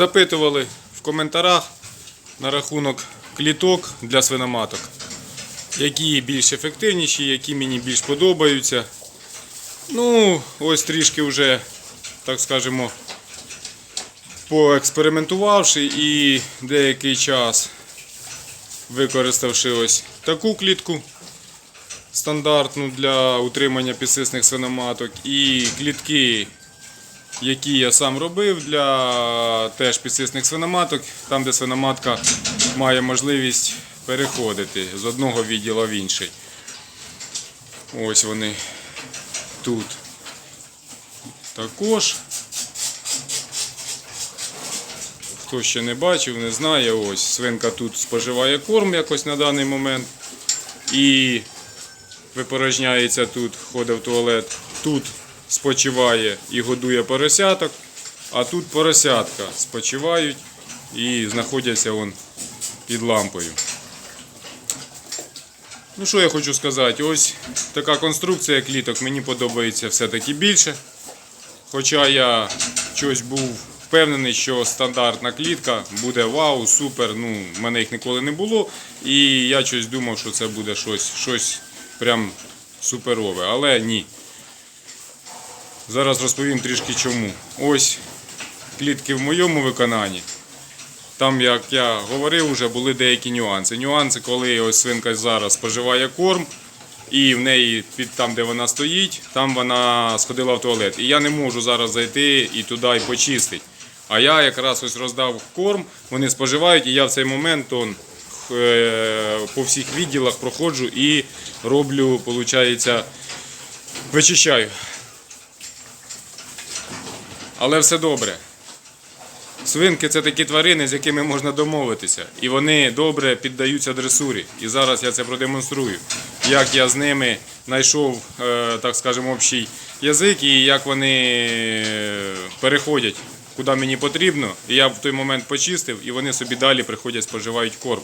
Запитували в коментарях на рахунок кліток для свиноматок. Які більш ефективніші, які мені більш подобаються. Ну, ось трішки вже, так скажемо, поекспериментувавши і деякий час використавши ось таку клітку стандартну для утримання підсисних свиноматок і клітки, які я сам робив для теж підсисних свиноматок, там де свиноматка має можливість переходити з одного відділу в інший. Ось вони тут. Також. Хто ще не бачив, не знає, ось свинка тут споживає корм якось на даний момент. І випорожняється тут, ходить в туалет. Тут спочиває і годує поросяток, а тут поросятка спочивають і знаходяться вон під лампою. Ну що я хочу сказати, ось така конструкція кліток мені подобається все-таки більше. Хоча я щось був впевнений, що стандартна клітка буде вау, супер. Ну, в мене їх ніколи не було. І я щось думав, що це буде щось, щось прям суперове. Але ні. Зараз розповім трішки чому. Ось клітки в моєму виконанні. Там, як я говорив, вже були деякі нюанси. Нюанси, коли ось свинка зараз споживає корм, і в неї під там, де вона стоїть, там вона сходила в туалет. І я не можу зараз зайти і туди і почистити. А я якраз ось роздав корм, вони споживають, і я в цей момент он, е, по всіх відділах проходжу і роблю, виходить, вичищаю. Але все добре. Свинки це такі тварини, з якими можна домовитися. І вони добре піддаються дресурі. І зараз я це продемонструю. Як я з ними знайшов, е, так скажемо, общий язик, і як вони е, переходять, куди мені потрібно. І я в той момент почистив, і вони собі далі приходять, споживають корм.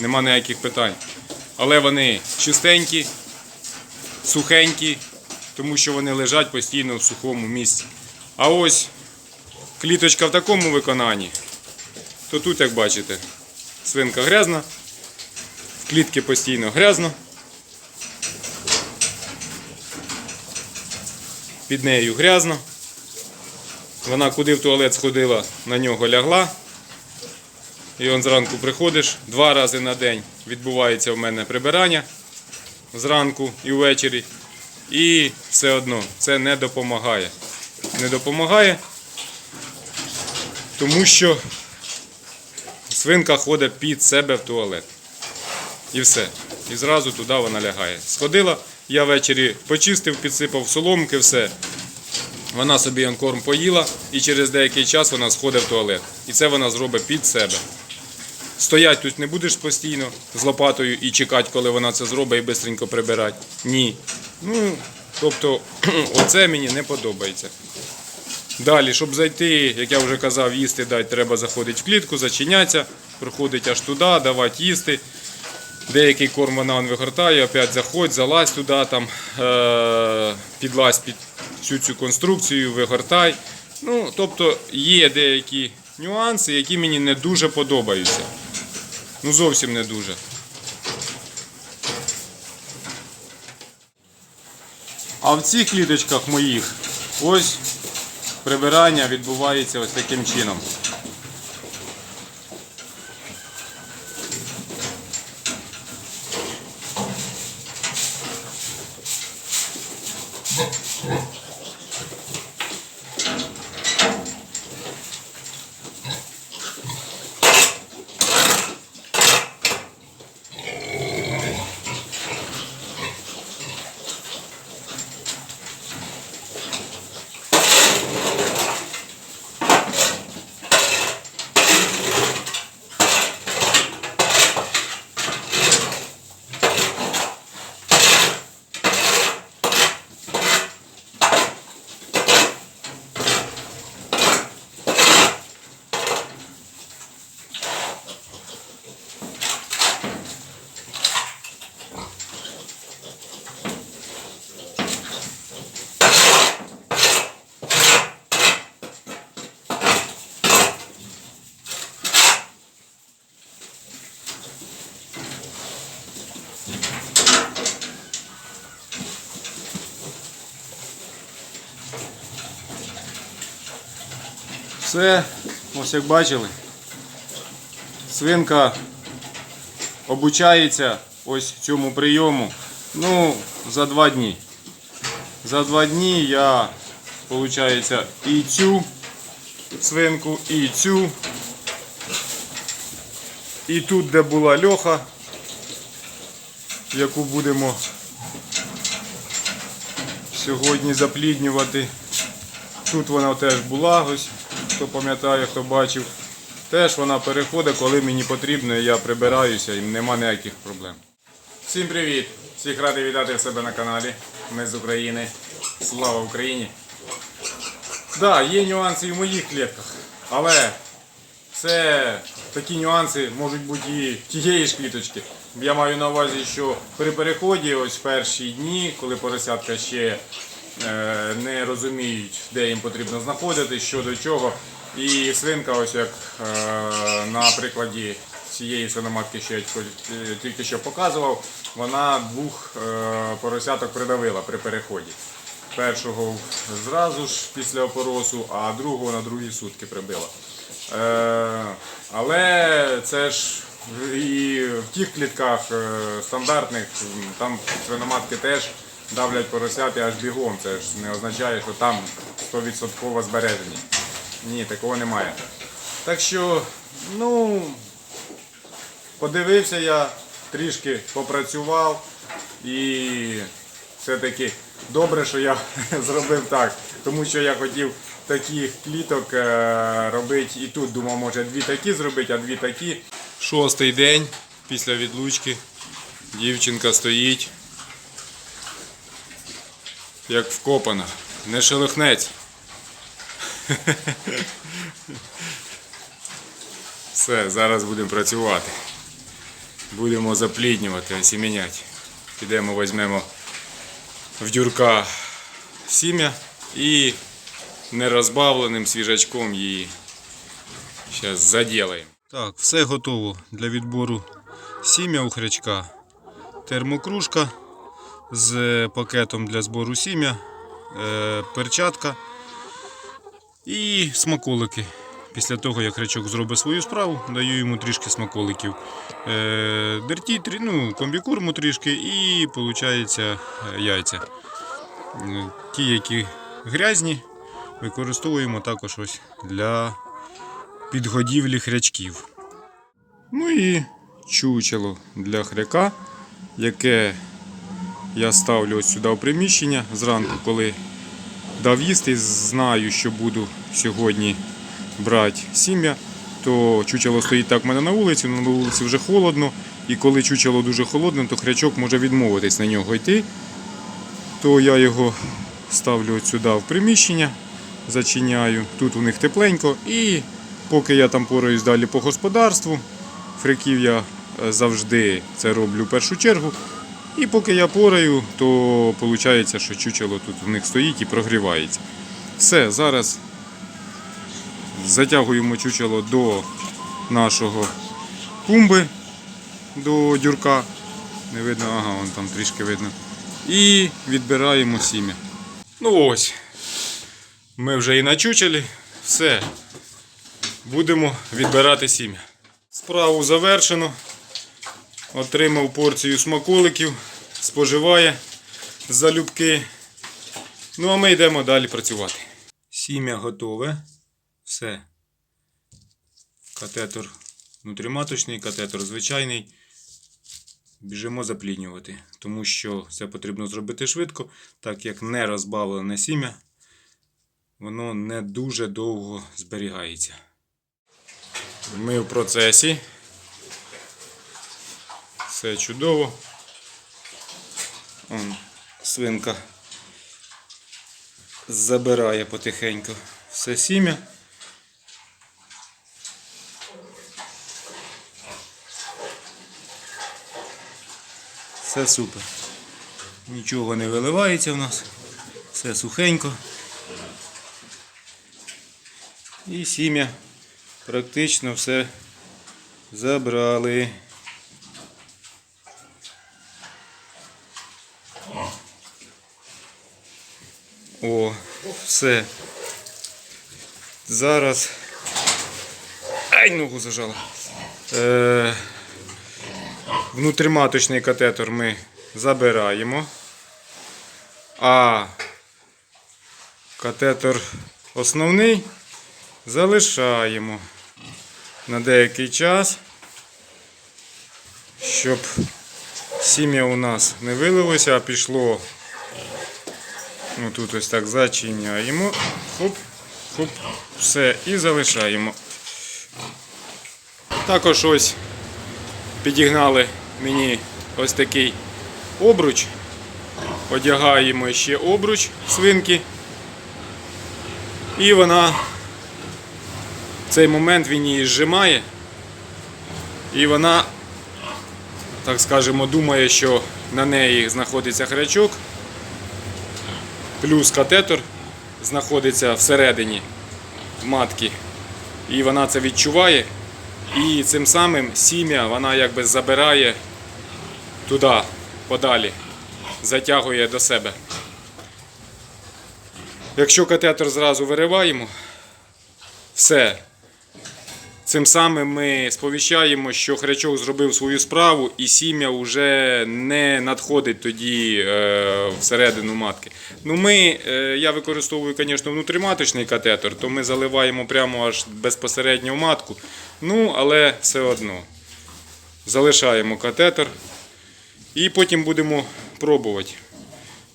Нема ніяких питань. Але вони чистенькі, сухенькі, тому що вони лежать постійно в сухому місці. А ось кліточка в такому виконанні, то тут, як бачите, свинка грязна, в клітки постійно грязно. Під нею грязно. Вона куди в туалет сходила, на нього лягла. І он зранку приходиш, два рази на день відбувається в мене прибирання зранку і ввечері. І все одно це не допомагає. Не допомагає, тому що свинка ходить під себе в туалет. І все. І зразу туди вона лягає. Сходила, я ввечері почистив, підсипав соломки, все. Вона собі он корм поїла і через деякий час вона сходить в туалет. І це вона зробить під себе. Стоять тут не будеш постійно з лопатою і чекати, коли вона це зробить і швидко прибирати. Ні. Ну, тобто, оце мені не подобається. Далі, щоб зайти, як я вже казав, їсти дати, треба заходити в клітку, зачинятися, проходить аж туди, давати їсти. Деякий корм вона вигортає, опять заходь, залазь туди, там, е- підлазь під всю цю конструкцію, вигортай. Ну, тобто є деякі нюанси, які мені не дуже подобаються. Ну, зовсім не дуже. А в цих кліточках моїх ось прибирання відбувається ось таким чином. Все, ось як бачили. Свинка обучається ось цьому прийому. Ну, за два дні. За два дні я, виходить, і цю свинку, і цю. І тут, де була льоха, яку будемо сьогодні запліднювати. Тут вона теж була, ось, хто пам'ятає, хто бачив. Теж вона переходить, коли мені потрібно, я прибираюся і нема ніяких проблем. Всім привіт! Всіх радий вітати в себе на каналі. Ми з України. Слава Україні! Так, да, є нюанси і в моїх клітках, але це такі нюанси можуть бути і тієї ж кліточки. Я маю на увазі, що при переході, ось в перші дні, коли поросятка ще не розуміють, де їм потрібно знаходитись, що до чого. І свинка, ось як е, на прикладі цієї свиноматки, що я тільки- е, що показував, вона двох е, поросяток придавила при переході. Першого зразу ж після опоросу, а другого на другі сутки прибила. Е, але це ж і в тих клітках е, стандартних, там свиноматки теж давлять поросяти аж бігом. Це ж не означає, що там 100% збережені. Ні, такого немає. Так що, ну, подивився я, трішки попрацював і все-таки добре, що я зробив так. Тому що я хотів таких кліток е, робити і тут думав, може дві такі зробити, а дві такі. Шостий день після відлучки. Дівчинка стоїть. Як вкопана. Не шелохнеться. Все, зараз будемо працювати. Будемо запліднювати, осіміняти. Підемо, візьмемо в дюрка сім'я і нерозбавленим свіжачком її зараз заділаємо. Так, все готово для відбору сім'я у хрячка. Термокружка з пакетом для збору сім'я, е, перчатка і смаколики. Після того, як хрячок зробить свою справу, даю йому трішки смаколиків. Е, дерті, ну, комбікорму трішки і виходить яйця. Е, Ті, які грязні, використовуємо також ось для підгодівлі хрячків. Ну і чучело для хряка, яке я ставлю ось сюди в приміщення зранку, коли дав їсти, знаю, що буду сьогодні брати сім'я, то чучело стоїть так в мене на вулиці, але на вулиці вже холодно. І коли чучело дуже холодне, то хрячок може відмовитись на нього йти. То я його ставлю от сюди в приміщення, зачиняю. Тут у них тепленько. І поки я там пораюсь далі по господарству, фриків я е, завжди це роблю в першу чергу. І поки я пораю, то виходить, що чучело тут у них стоїть і прогрівається. Все, зараз затягуємо чучело до нашого кумби, до дюрка. Не видно, ага, вон там трішки видно. І відбираємо сім'я. Ну ось. Ми вже і на чучелі. Все. Будемо відбирати сім'я. Справу завершено. Отримав порцію смаколиків, споживає залюбки. Ну а ми йдемо далі працювати. Сім'я готове. Все. Катетор внутріматочний, катетор звичайний. Біжимо запліднювати, тому що це потрібно зробити швидко, так як не розбавлене сім'я, воно не дуже довго зберігається. Ми в процесі. Все чудово. Он, свинка забирає потихеньку все сім'я. Все супер. Нічого не виливається в нас. Все сухенько. І сім'я практично все забрали. О, все. Зараз Ай, ногу зажала. Е, внутріматочний катетер ми забираємо. А катетер основний залишаємо на деякий час, щоб сім'я у нас не вилилося, а пішло. Ну, тут ось так зачиняємо. Хоп, хоп, все, і залишаємо. Також ось підігнали мені ось такий обруч. Одягаємо ще обруч свинки. І вона в цей момент він її зжимає. І вона, так скажемо, думає, що на неї знаходиться хрячок. Плюс катетер знаходиться всередині матки. І вона це відчуває. І цим самим сім'я вона якби забирає туди, подалі, затягує до себе. Якщо катетер зразу вириваємо, все. Цим самим ми сповіщаємо, що хрячок зробив свою справу і сім'я вже не надходить тоді е, всередину матки. Ну ми, е, я використовую, звісно, внутріматочний катетер, то ми заливаємо прямо аж безпосередньо в матку. Ну, але все одно. Залишаємо катетер і потім будемо пробувати.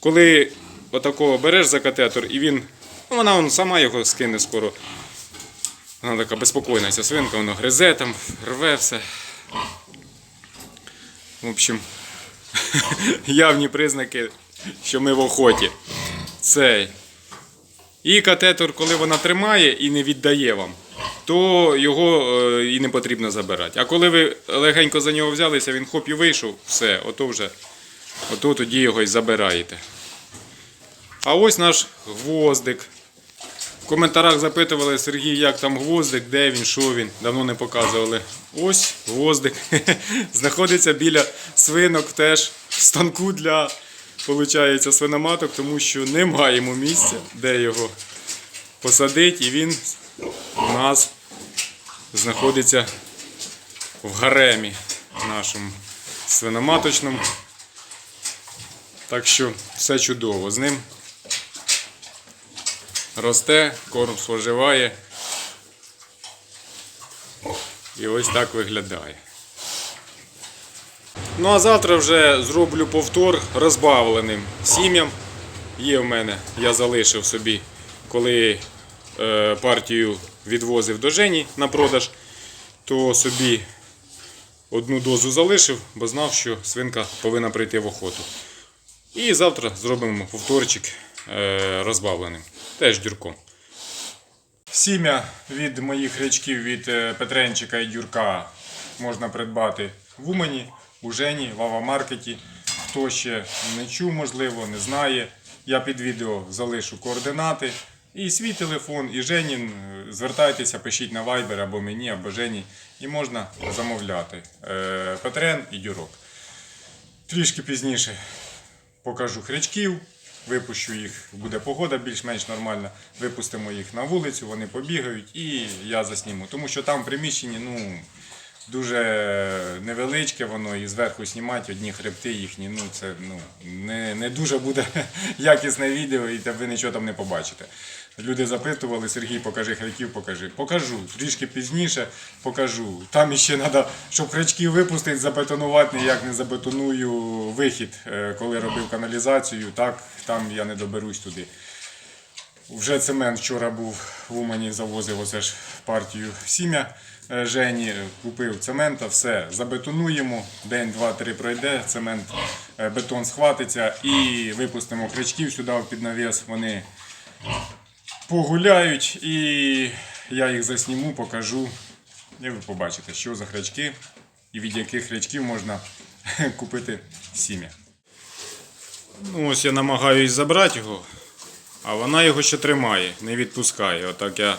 Коли отакого береш за катетер і він, вона он сама його скине скоро. Вона така безпокійна ця свинка, воно гризе там, рве все. В общем, явні признаки, що ми в охоті. Цей. І катетер, коли вона тримає і не віддає вам, то його е, і не потрібно забирати. А коли ви легенько за нього взялися, він хоп і вийшов, все, ото вже, ото тоді його і забираєте. А ось наш гвоздик. В коментарях запитували Сергій, як там гвоздик, де він, що він. Давно не показували. Ось гвоздик. Знаходиться біля свинок теж в станку для получається, свиноматок, тому що не маємо місця, де його посадити. І він у нас знаходиться в гаремі нашому свиноматочному. Так що все чудово з ним росте, корм споживає. І ось так виглядає. Ну а завтра вже зроблю повтор розбавленим сім'ям. Є в мене, я залишив собі, коли е, партію відвозив до Жені на продаж, то собі одну дозу залишив, бо знав, що свинка повинна прийти в охоту. І завтра зробимо повторчик е, розбавленим. Теж дюрком. Сім'я від моїх речків від е, Петренчика і Дюрка можна придбати в Умані, у Жені, в Авамаркеті. Хто ще не чув, можливо, не знає. Я під відео залишу координати. І свій телефон, і Женін. Е, Звертайтеся, пишіть на Viber або мені, або Жені. І можна замовляти. Петрен і Дюрок. Трішки пізніше покажу хрячків, випущу їх, буде погода більш-менш нормальна. Випустимо їх на вулицю, вони побігають і я засніму. Тому що там в приміщенні ну, дуже невеличке воно і зверху знімати одні хребти їхні. Ну, це ну, не, не дуже буде якісне відео і ви нічого там не побачите. Люди запитували, Сергій, покажи хряків, покажи. Покажу. Трішки пізніше покажу. Там іще треба, щоб хрячків випустити, забетонувати, ніяк не забетоную вихід, е, коли робив каналізацію. Так, там я не доберусь туди. Вже цемент вчора був в Умані, завозив оце ж партію сім'я Жені, купив цемента, все, забетонуємо, день, два, три пройде, цемент, е, бетон схватиться і випустимо кричків сюди під навіс. Вони погуляють і я їх засніму, покажу. І ви побачите, що за хрячки і від яких хрячків можна купити сім'я. Ну, ось я намагаюсь забрати його, а вона його ще тримає, не відпускає. Отак я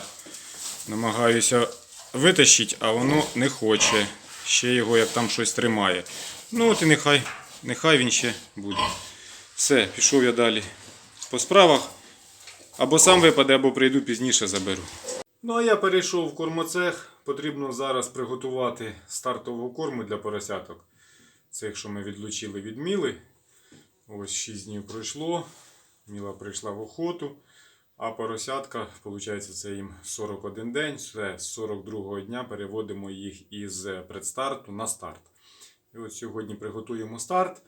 намагаюся витащити, а воно не хоче. Ще його як там щось тримає. Ну от і нехай, нехай він ще буде. Все, пішов я далі по справах. Або сам випаде, або прийду пізніше заберу. Ну а я перейшов в кормоцех. Потрібно зараз приготувати стартового корму для поросяток. Цих, що ми відлучили від міли. Ось 6 днів пройшло. Міла прийшла в охоту. А поросятка, виходить, це їм 41 день. Це з 42-го дня переводимо їх із предстарту на старт. І от сьогодні приготуємо старт.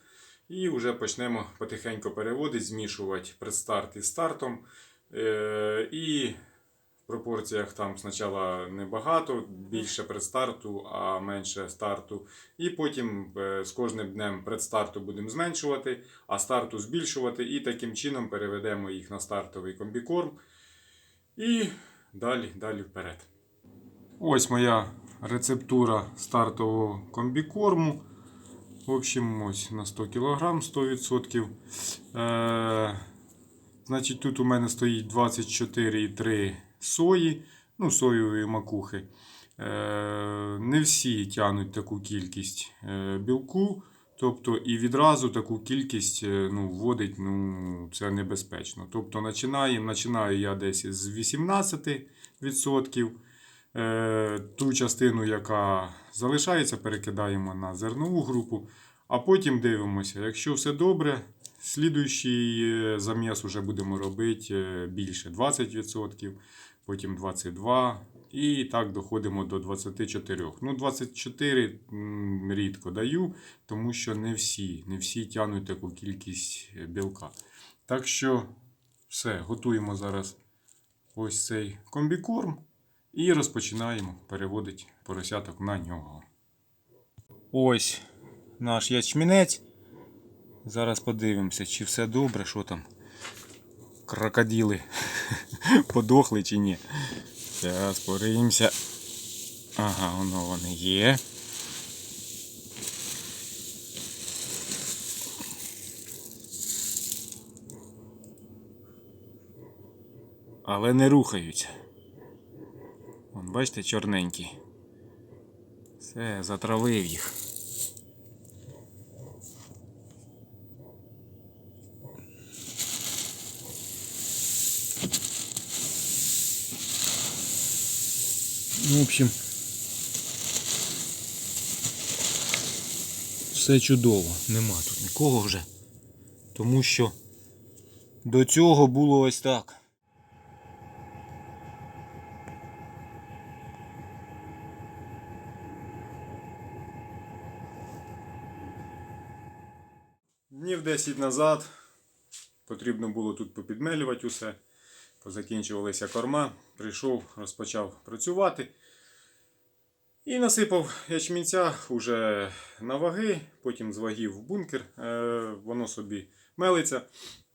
І вже почнемо потихеньку переводити, змішувати предстарт із стартом. Е, і пропорціях там спочатку небагато, більше предстарту, а менше старту. І потім е, з кожним днем предстарту будемо зменшувати, а старту збільшувати. І таким чином переведемо їх на стартовий комбікорм. І далі, далі вперед. Ось моя рецептура стартового комбікорму. В общем, ось на 100 кг 100%. Е, значить, тут у мене стоїть 24,3 сої, ну, соєвої макухи. Е, не всі тягнуть таку кількість е, білку. Тобто і відразу таку кількість е, ну, вводить ну, це небезпечно. Тобто починаємо, починаю я десь з 18%. Е, ту частину, яка залишається, перекидаємо на зернову групу. А потім дивимося, якщо все добре, слідуючий заміс вже будемо робити більше 20%, потім 22%. І так доходимо до 24. Ну, 24 рідко даю, тому що не всі, не всі тягнуть таку кількість е, білка. Так що все, готуємо зараз ось цей комбікорм. І розпочинаємо переводити поросяток на нього. Ось наш ячмінець. Зараз подивимося, чи все добре, що там. Крокодили подохли чи ні. Зараз подивимося. Ага, воно вони є. Але не рухаються. Вон, бачите, чорненькі. Все, затравив їх. В общем, все чудово, нема тут нікого вже. Тому що до цього було ось так. Днів 10 назад потрібно було тут попідмелювати усе. Позакінчувалися корма. Прийшов, розпочав працювати. І насипав ячмінця уже на ваги, потім з вагів в бункер. Е, воно собі мелиться.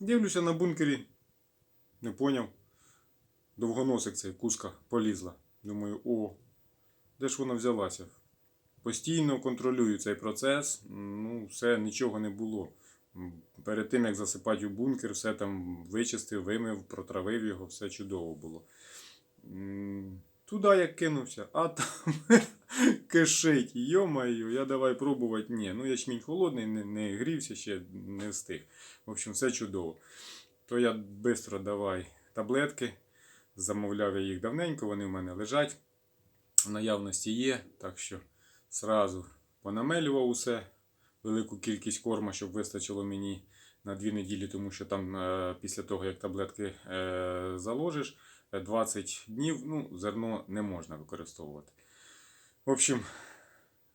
Дивлюся на бункері. Не поняв. Довгоносик цей куска полізла. Думаю, о, де ж вона взялася? Постійно контролюю цей процес. Ну, все, нічого не було. Перед тим, як засипати у бункер, все там вичистив, вимив, протравив його, все чудово було. Туди як кинувся, а там кишить. Йо-моє, я давай пробувати. Ні, ну ячмінь холодний, не, не грівся ще, не встиг. В общем, все чудово. То я швидко давай таблетки. Замовляв я їх давненько, вони в мене лежать. В наявності є, так що сразу понамелював усе, велику кількість корма, щоб вистачило мені на дві неділі, тому що там е, після того, як таблетки е, заложиш, 20 днів ну, зерно не можна використовувати. В общем,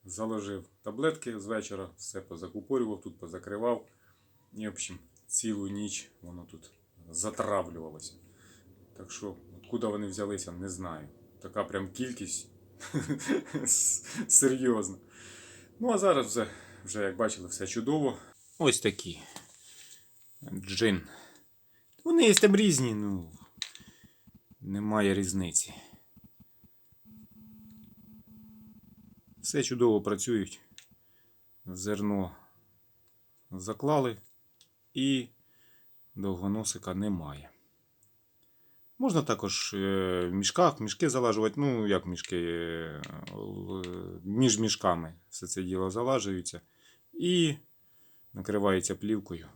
заложив таблетки з вечора, все позакупорював, тут позакривав. І, в общем, цілу ніч воно тут затравлювалося. Так що, откуда вони взялися, не знаю. Така прям кількість. С- Серйозно. Ну, а зараз вже, вже, як бачили, все чудово. Ось такі. Джин. Вони є там різні, ну. Немає різниці. Все чудово працюють. Зерно заклали і довгоносика немає. Можна також е, в мішках, мішки залажувати, ну як мішки, е, між мішками все це діло залажується і накривається плівкою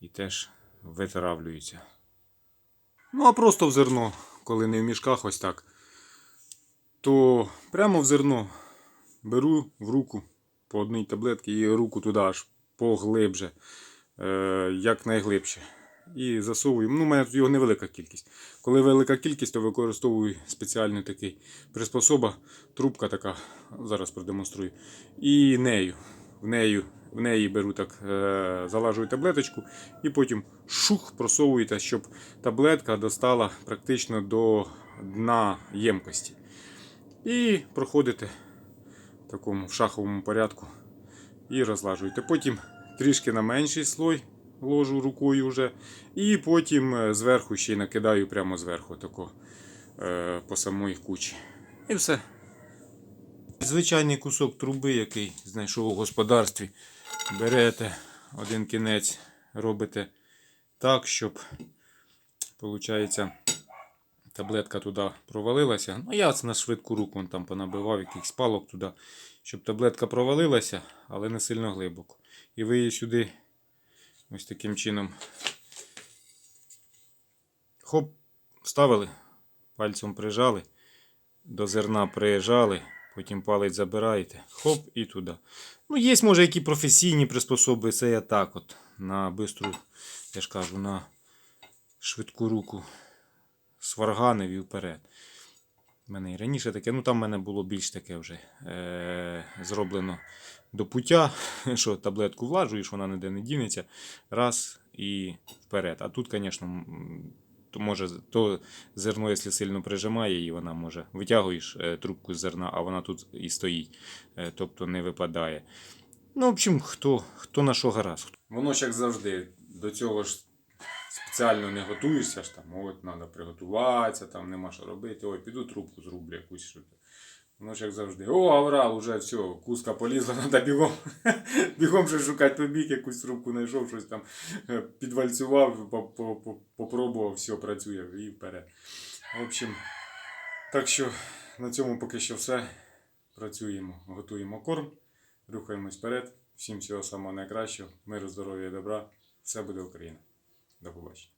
і теж витравлюється. Ну а просто в зерно коли не в мішках ось так, то прямо в зерно беру в руку по одній таблетці і руку туди аж поглибже, е, як найглибше. І засовую. Ну, у мене його невелика кількість. Коли велика кількість, то використовую спеціальний такий приспособа, трубка така, зараз продемонструю. І нею. В нею в неї беру так, е, залажую таблеточку і потім шух просовуєте, щоб таблетка достала практично до дна ємкості. І проходите в такому шаховому порядку і розлажуєте. Потім трішки на менший слой ложу рукою вже. І потім е, зверху ще й накидаю прямо зверху тако, е, по самої кучі. І все. Звичайний кусок труби, який знайшов у господарстві. Берете один кінець, робите так, щоб виходить, таблетка туди провалилася. Ну, я на швидку руку там понабивав якихось палок туди, щоб таблетка провалилася, але не сильно глибоко. І ви її сюди ось таким чином хоп, вставили, пальцем прижали, до зерна прижали, потім палець забираєте, хоп і туди. Ну, є, може, які професійні приспособи, це я так от на бистру, я ж кажу, на швидку руку сварганив і вперед. У мене і раніше таке, ну там в мене було більш таке вже е- зроблено до пуття, що таблетку влажуєш, вона ніде не дінеться. Раз і вперед. А тут, звісно, то може то зерно, якщо сильно прижимає її, вона може витягуєш е, трубку з зерна, а вона тут і стоїть, е, тобто не випадає. Ну, в общем, хто, хто на що гаразд. Воно ж як завжди, до цього ж спеціально не готуєшся ж там, от треба приготуватися, там нема що робити. Ой, піду трубку зроблю якусь. Що ж як завжди. О, аврал, уже все, куска полізла, треба бігом. бігом щось шукати побіг, якусь трубку знайшов, щось там е, підвальцював, по- по- по- попробував, все, працює і вперед. В общем, так що на цьому поки що все. Працюємо, готуємо корм, рухаємось вперед. Всім всього самого найкращого, миру, здоров'я і добра. Все буде Україна. До побачення.